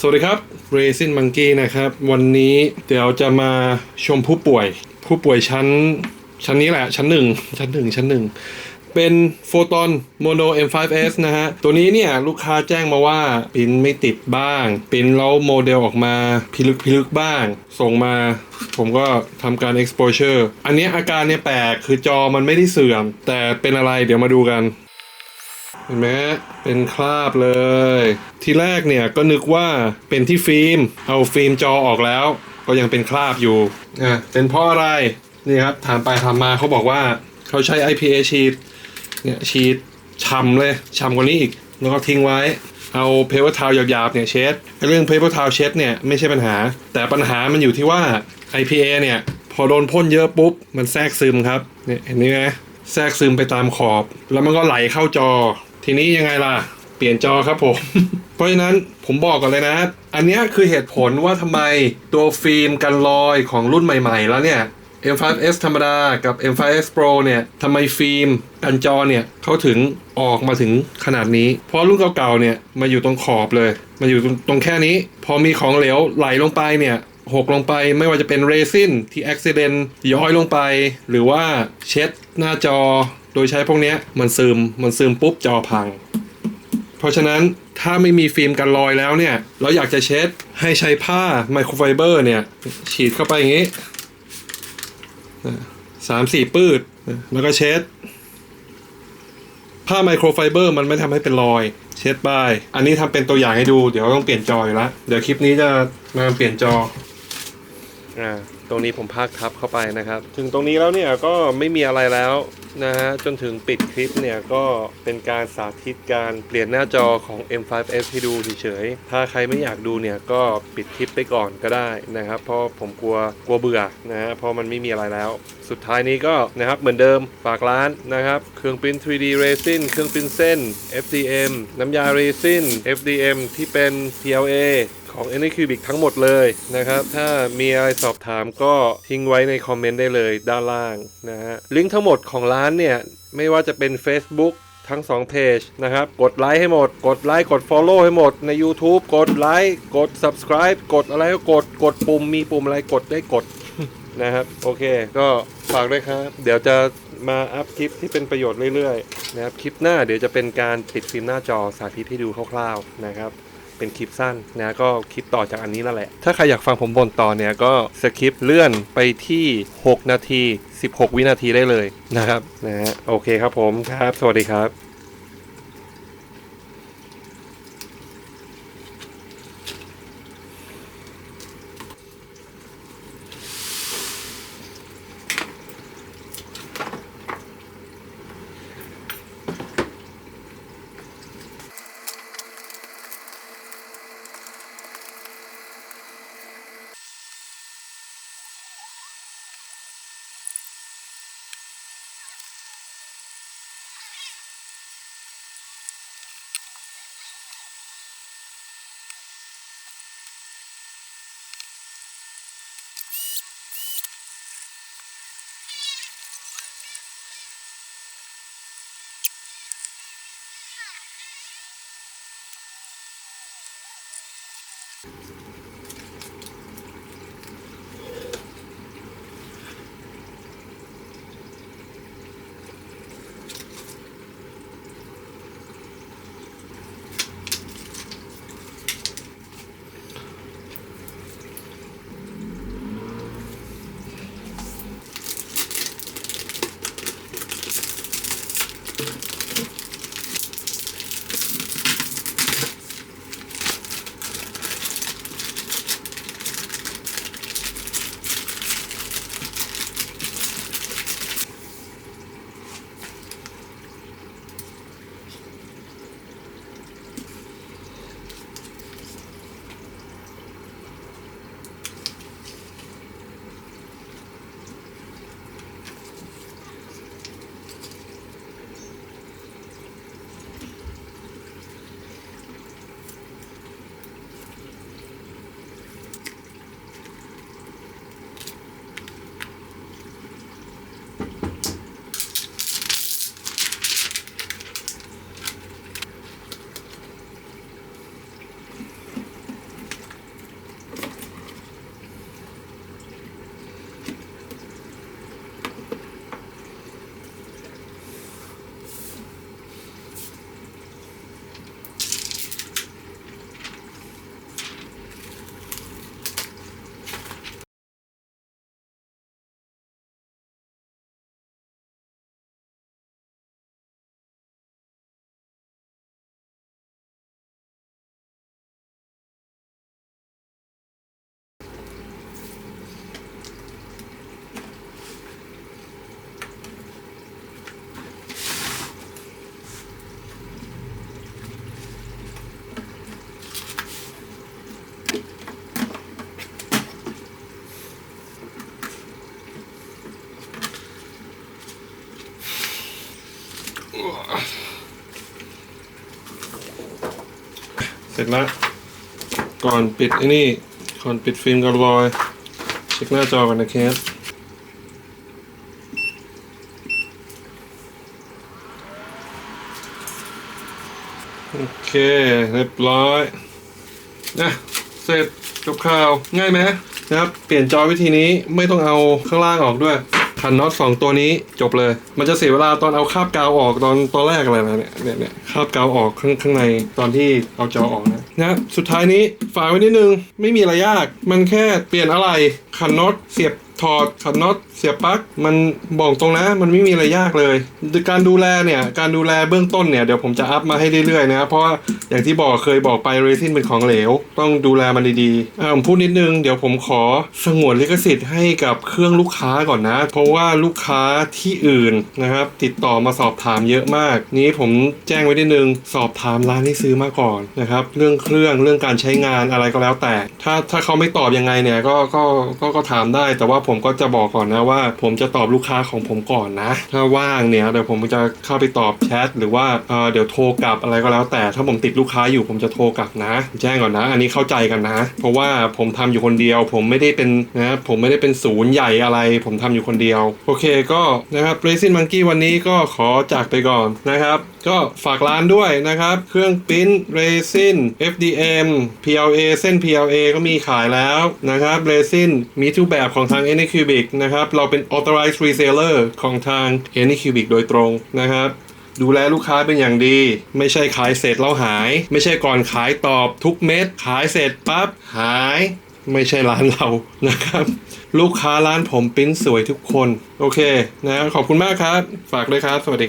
สวัสดีครับ Racing Monkey นะครับ วันนี้เดี๋ยวจะมาชมผู้ป่วย ผู้ป่วยชั้น ชั้นนี้แหละ ชั้นหนึ่งชั้นหนึ่งชั้นหนึ่งเป็นโฟตอนโมโน M5S นะฮะ ตัวนี้เนี่ย ลูกค้าแจ้งมาว่าปิ้นไม่ติดบ้าง ปิ้นแล้วโมเดลออกมาพิลึกพิลึกบ้าง ส่งมาผมก็ทำการ exposure อันนี้อาการเนี่ยแปลกคือจอมันไม่ได้เสื่อม แต่เป็นอะไรเดี๋ยวมาดูกัน เห็นไหมเป็นคราบเลย ทีแรกเนี่ยก็นึกว่าเป็นที่ฟิล์ม เอาฟิล์มจอออกแล้ว ก็ยังเป็นคราบอยู่อะเป็นเพราะอะไรนี่ครับถามไปถามมาเขาบอกว่าเขาใช้ IPA ชีตเนี่ยชีตช่ำเลยช่ำกว่านี้อีกแล้วก็ทิ้งไว้เอาเพเปอร์ทาวหยาบๆเนี่ยเช็ดเรื่องเพเปอร์ทาวเช็ดเนี่ยไม่ใช่ปัญหา แต่ปัญหามันอยู่ที่ว่า IPA เนี่ยพอโดนพ่นเยอะปุ๊บ มันแทรกซึมครับเนี่ยเห็นไหมแทรกซึมไปตามขอบ แล้วมันก็ไหลเข้าจอ ทีนี้ยังไงล่ะ เปลี่ยนจอครับผม เพราะฉะนั้นผมบอกก่อนเลยนะ อันนี้คือเหตุผลว่าทำไมตัวฟิล์มกันรอยของรุ่นใหม่ๆ แล้วเนี่ย M5S ธรรมดากับ M5S Pro เนี่ยทำไมฟิล์มกันจอเนี่ยเขาถึงออกมาถึงขนาดนี้ เพราะรุ่นเก่าๆเนี่ยมาอยู่ตรงขอบเลย มาอยู่ตรงแค่นี้ พอมีของเหลวไหลลงไปเนี่ยหกลงไปไม่ว่าจะเป็นเรซินที่อุบิเหตุย้อยลงไป หรือว่าเช็ดหน้าจอ โดยใช้พวกนี้มันซึมมันซึมปุ๊บจอพัง เพราะฉะนั้นถ้าไม่มีฟิล์มกันรอยแล้วเนี่ย เราอยากจะเช็ดให้ใช้ผ้าไมโครไฟเบอร์เนี่ย ฉีดเข้าไปอย่างนี้สามสี่ปืดแล้วก็เช็ด ผ้าไมโครไฟเบอร์มันไม่ทำให้เป็นรอย เช็ดไป อันนี้ทำเป็นตัวอย่างให้ดู เดี๋ยวต้องเปลี่ยนจออยู่แล้วเดี๋ยวคลิปนี้จะมาเปลี่ยนจออ่า ตรงนี้ผมพากทับเข้าไปนะครับ ถึงตรงนี้แล้วเนี่ยก็ไม่มีอะไรแล้วนะฮะจนถึงปิดคลิปเนี่ยก็เป็นการสาธิตการเปลี่ยนหน้าจอของ M5S ให้ดูเฉยๆถ้าใครไม่อยากดูเนี่ยก็ปิดคลิปไปก่อนก็ได้นะครับ เพราะผมกลัวกลัวเบื่อนะฮะเพราะมันไม่มีอะไรแล้ว สุดท้ายนี้ก็นะครับเหมือนเดิมฝากร้านนะครับ เครื่องปิ้น 3D Resin เครื่องปิ้นเส้น FDM น้ำยา Resin FDM ที่เป็น PLA ของ Anycubic ทั้งหมดเลยนะครับ ถ้ามีอะไรสอบถามก็ทิ้งไว้ในคอมเมนต์ได้เลยด้านล่างนะฮะลิงก์ทั้งหมดของร้านเนี่ย ไม่ว่าจะเป็น Facebook ทั้ง2เพจนะครับ กดไลค์ให้หมด กดไลค์กด Follow ให้หมดใน YouTube กดไลค์กด Subscribe กดอะไรก็กดกดปุ่มมีปุ่มอะไรกดได้กดนะครับ โอเค ก็ฝากด้วยครับ เดี๋ยวจะมาอัพคลิปที่เป็นประโยชน์เรื่อยๆนะครับ คลิปหน้าเดี๋ยวจะเป็นการติดฟิล์มหน้าจอสาธิตให้ดูคร่าวๆนะครับ เป็นคลิปสั้นนะก็คลิปต่อจากอันนี้นั่นแหละ ถ้าใครอยากฟังผมบ่นต่อเนี่ยก็สคริปต์เลื่อนไปที่ 6 นาที 16 วินาทีได้เลยนะครับนะฮะโอเคครับผมครับ สวัสดีครับ เสร็จแล้วก่อนปิดไอ้นี่ก่อนปิดฟิล์มกันลอยเช็คหน้าจอกันนะครับโอเค เรียบร้อยนะเสร็จจบข่าวง่ายไหมนะครับ เปลี่ยนจอวิธีนี้ไม่ต้องเอาข้างล่างออกด้วย ขันน็อตสองตัวนี้จบเลย มันจะเสียเวลาตอนเอาคาบกาวออกตอนตอนแรกอะไรนะเนี่ยเนี่ยเนี่ยคาบกาวออกข้างข้างในตอนที่เอาจอออกนะนะสุดท้ายนี้ฝากไว้นิดนึงไม่มีอะไรยาก มันแค่เปลี่ยนอะไรขันน็อตเสียบ ถอดขันน็อตเสียบปลั๊กมันบอกตรงนะ มันไม่มีอะไรยากเลย การดูแลเนี่ย การดูแลเบื้องต้นเนี่ย เดี๋ยวผมจะอัพมาให้เรื่อยๆนะเพราะว่าอย่างที่บอกเคยบอกไปเรซินเป็นของเหลว ต้องดูแลมันดีๆอ่าผมพูดนิดนึง เดี๋ยวผมขอสงวนลิขสิทธิ์ให้กับเครื่องลูกค้าก่อนนะ เพราะว่าลูกค้าที่อื่นนะครับ ติดต่อมาสอบถามเยอะมาก นี้ผมแจ้งไว้นิดนึงสอบถามร้านที่ซื้อมาก่อนนะครับ เรื่องเครื่องเรื่องการใช้งานอะไรก็แล้วแต่ ถ้าถ้าเขาไม่ตอบยังไงเนี่ยก็ก็ก็ก็ถามได้แต่ว่าผมก็จะบอกก่อนนะว่า ผมจะตอบลูกค้าของผมก่อนนะ ถ้าว่างเนี่ยเดี๋ยวผมจะเข้าไปตอบแชทหรือว่าเเดี๋ยวโทรกลับอะไรก็แล้ว แต่ถ้าผมติดลูกค้าอยู่ผมจะโทรกลับนะ แจ้งก่อนนะ อันนี้เข้าใจกันนะ เพราะว่าผมทำอยู่คนเดียว ผมไม่ได้เป็นนะผมไม่ได้เป็นศูนย์ใหญ่อะไร ผมทำอยู่คนเดียว โอเคก็นะครับ Racing Monkey วันนี้ก็ขอจากไปก่อนนะครับก็ฝากร้านด้วยนะครับ เครื่องปิ้นเรซิน FDM PLA เส้น PLA ก็มีขายแล้วนะครับเรซินมีทุกแบบของทาง n y Cubic นะครับ เราเป็น authorized reseller ของทาง Anycubic โดยตรงนะครับดูแลลูกค้าเป็นอย่างดี ไม่ใช่ขายเสร็จแล้วหาย ไม่ใช่ก่อนขายตอบทุกเม็ดขายเสร็จปั๊บหาย ไม่ใช่ร้านเรานะครับ ลูกค้าร้านผมปริ้นสวยทุกคน โอเคนะขอบคุณมากครับ ฝากด้วยครับ สวัสดีครับ